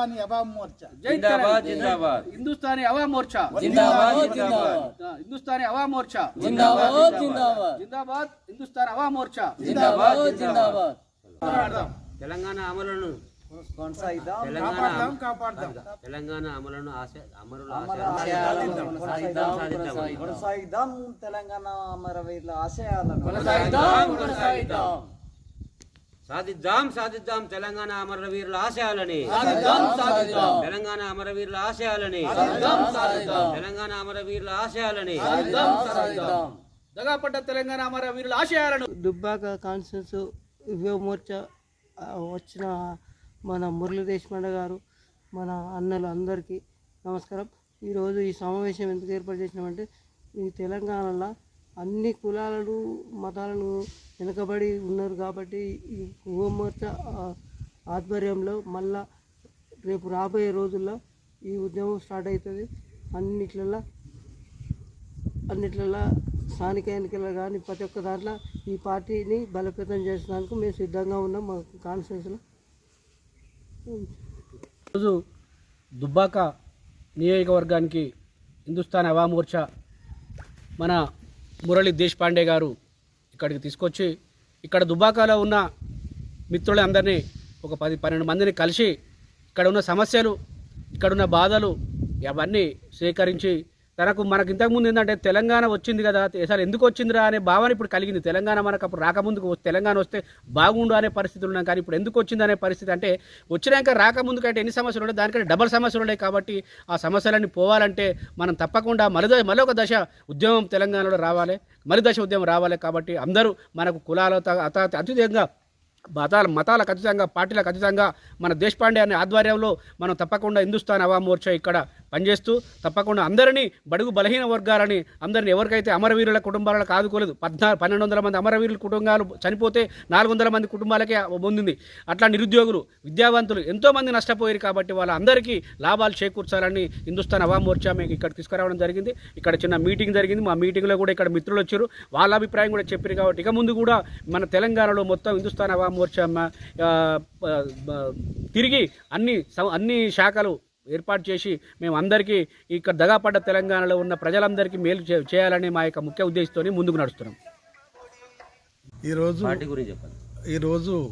హిందుస్థానీ అవాం మోర్చా. జై జిందాబాద్, తెలంగాణ. జిందాబాద్. హిందుస్థానీ అవా మోర్చా. జిందాబాద్ జిందాబాద్ హిందుస్థానీ అవా మోర్చా. జిందాబాద్ జిందాబాద్. జిందాబాద్. హిందుస్థాన్ అవా మోర్చా. జిందాబాద్ జిందాబాద్. తెలంగాణ అమలును కొనసాగిద్దాం. తెలంగాణ కాపాడదాం తెలంగాణ అమలును ఆశ అమరుల కొనసాగిద్దాం, కొనసాగిద్దాం తెలంగాణ అమరవీరుల ఆశయాలను. కొనసాగిద్దాం కొనసాగిద్దాం. సాధిద్దాం సాధిద్దాం తెలంగాణ అమరవీరుల ఆశయాలని. తెలంగాణ అమరవీరుల ఆశయాలని. తెలంగాణ అమరవీరుల ఆశయాలని. దగాపడ్డ తెలంగాణ అమర వీరుల ఆశయాలను. దుబ్బాక కాన్స్టిట్యూన్స్ యువ మోర్చా ఆ, వచ్చిన మన మురళీ దేశపాండే గారు మన అన్నలు అందరికీ నమస్కారం. ఈరోజు ఈ సమావేశం ఎందుకు ఏర్పాటు చేసినామంటే ఈ తెలంగాణలో అన్ని కులాలను మతాలను వెనుకబడి ఉన్నారు కాబట్టి ఈ యువ ఆధ్వర్యంలో మళ్ళా రేపు రాబోయే రోజుల్లో ఈ ఉద్యమం స్టార్ట్ అవుతుంది. అన్నిట్లలో అన్నిట్లలో స్థానిక ఎన్నికల్లో కానీ ప్రతి ఒక్క దాంట్లో ఈ పార్టీని బలోపేతం చేసేందుకు మేము సిద్ధంగా ఉన్నాం మా కాన్స్టిట్యూన్స్లో. రోజు దుబ్బాక నియోజకవర్గానికి హిందుస్థాన్ అవామోర్చా మన మురళి దేశపాండే గారు ఇక్కడికి తీసుకొచ్చి ఇక్కడ దుబ్బాకలో ఉన్న మిత్రులందరినీ ఒక పది పన్నెండు మందిని కలిసి ఇక్కడ ఉన్న సమస్యలు ఇక్కడ ఉన్న బాధలు అవన్నీ సేకరించి తనకు మనకు ఇంతకుముందు ఏంటంటే తెలంగాణ వచ్చింది కదా అసలు ఎందుకు వచ్చిందిరా అనే భావన ఇప్పుడు కలిగింది. తెలంగాణ మనకు అప్పుడు రాకముందుకు వస్తే- తెలంగాణ వస్తే బాగుండు అనే పరిస్థితులు ఉన్నాం కానీ ఇప్పుడు ఎందుకు వచ్చింది అనే పరిస్థితి అంటే వచ్చినాక రాకముందు కంటే ఎన్ని సమస్యలు ఉన్నాయి దానికంటే డబల్ సమస్యలు ఉన్నాయి కాబట్టి ఆ సమస్యలన్నీ పోవాలంటే మనం తప్పకుండా మరో మరొక దశ ఉద్యమం తెలంగాణలో రావాలి. మరి దశ ఉద్యమం రావాలి కాబట్టి అందరూ మనకు కులాలతో అత అత్యధికంగా మతాల మతాలకు అతీతంగా పార్టీలకు అతీతంగా మన దేశపాండే అనే ఆధ్వర్యంలో మనం తప్పకుండా హిందుస్థాన్ అవామోర్చా ఇక్కడ పనిచేస్తూ తప్పకుండా అందరినీ బడుగు బలహీన వర్గాలని అందరిని ఎవరికైతే అమరవీరుల కుటుంబాలకు ఆదుకోలేదు పద్నాలుగు పన్నెండు వందల మంది అమరవీరుల కుటుంబాలు చనిపోతే నాలుగు వందల మంది కుటుంబాలకే పొందింది. అట్లా నిరుద్యోగులు విద్యావంతులు ఎంతోమంది నష్టపోయారు కాబట్టి వాళ్ళందరికీ లాభాలు చేకూర్చాలని హిందుస్థాన్ అవామ్ మోర్చా మీకు ఇక్కడ తీసుకురావడం జరిగింది. ఇక్కడ చిన్న మీటింగ్ జరిగింది. మా మీటింగ్లో కూడా ఇక్కడ మిత్రులు వచ్చారు. వాళ్ళ అభిప్రాయం కూడా చెప్పారు కాబట్టి ఇక ముందు కూడా మన తెలంగాణలో మొత్తం హిందుస్థాన్ అవామ్ మోర్చా తిరిగి అన్ని అన్ని శాఖలు ఏర్పాటు చేసి మేము అందరికీ ఇక్కడ దగాపడ్డ తెలంగాణలో ఉన్న ప్రజలందరికీ మేలు చే- చేయాలని మా యొక్క ముఖ్య ఉద్దేశంతో ముందుకు నడుస్తున్నాం. ఈరోజు పార్టీ గురించి చెప్పండి. ఈరోజు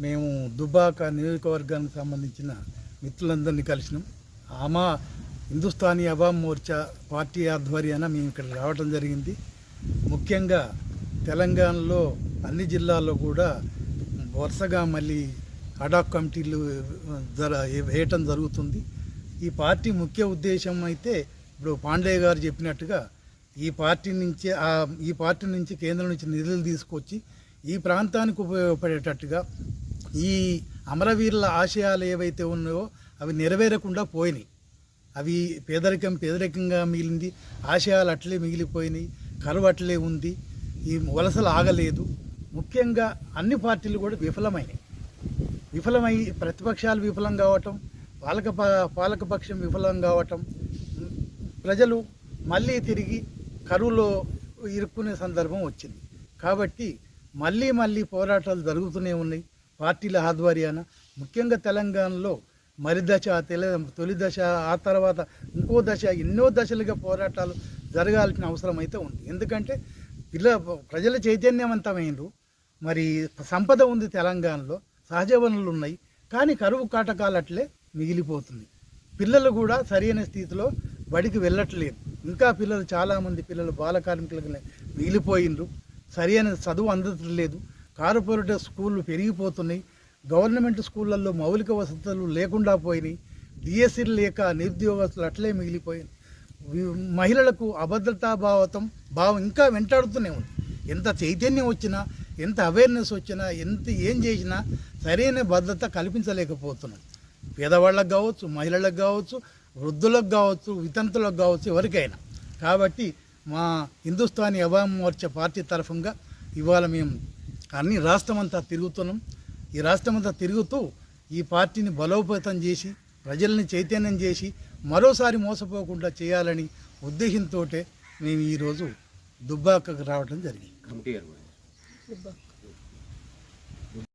మేము దుబాక నియోజకవర్గానికి సంబంధించిన మిత్రులందరినీ కలిసినాం. ఆమా హిందుస్థానీ అవామ్ మోర్చా పార్టీ ఆధ్వర్యాన మేము ఇక్కడ రావడం జరిగింది. ముఖ్యంగా తెలంగాణలో అన్ని జిల్లాల్లో కూడా వరుసగా మళ్ళీ అడాక్ కమిటీలు జర వేయటం జరుగుతుంది. ఈ పార్టీ ముఖ్య ఉద్దేశం అయితే ఇప్పుడు పాండే గారు చెప్పినట్టుగా ఈ పార్టీ నుంచి ఈ పార్టీ నుంచి కేంద్రం నుంచి నిధులు తీసుకొచ్చి ఈ ప్రాంతానికి ఉపయోగపడేటట్టుగా ఈ అమరవీరుల ఆశయాలు ఏవైతే ఉన్నాయో అవి నెరవేరకుండా పోయినాయి. అవి పేదరికం పేదరికంగా మిగిలింది. ఆశయాలు అట్లే మిగిలిపోయినాయి. కరువు అట్లే ఉంది. ఈ వలసలు ఆగలేదు. ముఖ్యంగా అన్ని పార్టీలు కూడా విఫలమైనాయి. విఫలమై ప్రతిపక్షాలు విఫలం కావటం పాలక పాలకపక్షం విఫలం కావటం ప్రజలు మళ్ళీ తిరిగి కరువులో ఇరుక్కునే సందర్భం వచ్చింది. కాబట్టి మళ్ళీ మళ్ళీ పోరాటాలు జరుగుతూనే ఉన్నాయి. పార్టీల ఆధ్వర్యాన ముఖ్యంగా తెలంగాణలో మరి దశ తెల తొలి దశ ఆ తర్వాత ఇంకో దశ ఎన్నో దశలుగా పోరాటాలు జరగాల్సిన అవసరం అయితే ఉంది. ఎందుకంటే పిల్ల ప్రజల చైతన్యవంతమైనరు మరి సంపద ఉంది తెలంగాణలో. సహజ వనరులు ఉన్నాయి కానీ కరువు కాటకాలు అట్లే మిగిలిపోతుంది. పిల్లలు కూడా సరైన స్థితిలో బడికి వెళ్ళట్లేదు. ఇంకా పిల్లలు చాలామంది పిల్లలు బాల కార్మికులకు మిగిలిపోయిండ్రు సరైన చదువు అందట్లేదు కార్పొరేట్ స్కూళ్ళు పెరిగిపోతున్నాయి. గవర్నమెంట్ స్కూళ్ళల్లో మౌలిక వసతులు లేకుండా పోయినాయి. డిఎస్సీలు లేక నిరుద్యోగస్తులు అట్లే మిగిలిపోయింది మహిళలకు అభద్రతా భావతం భావం ఇంకా వెంటాడుతూనే ఉంది. ఎంత చైతన్యం వచ్చినా ఎంత అవేర్నెస్ వచ్చినా ఎంత ఏం చేసినా సరైన భద్రత కల్పించలేకపోతున్నాం పేదవాళ్ళకు కావచ్చు మహిళలకు కావచ్చు వృద్ధులకు కావచ్చు వితంతులకు కావచ్చు ఎవరికైనా. కాబట్టి మా హిందుస్థానీ అవామ్ మోర్చా పార్టీ తరఫుగా ఇవాళ మేము అన్ని రాష్ట్రమంతా తిరుగుతున్నాం. ఈ రాష్ట్రమంతా తిరుగుతూ ఈ పార్టీని బలోపేతం చేసి ప్రజల్ని చైతన్యం చేసి మరోసారి మోసపోకుండా చేయాలని ఉద్దేశంతో మేము ఈరోజు దుబ్బాకకు రావడం జరిగింది. కమిటీ గారు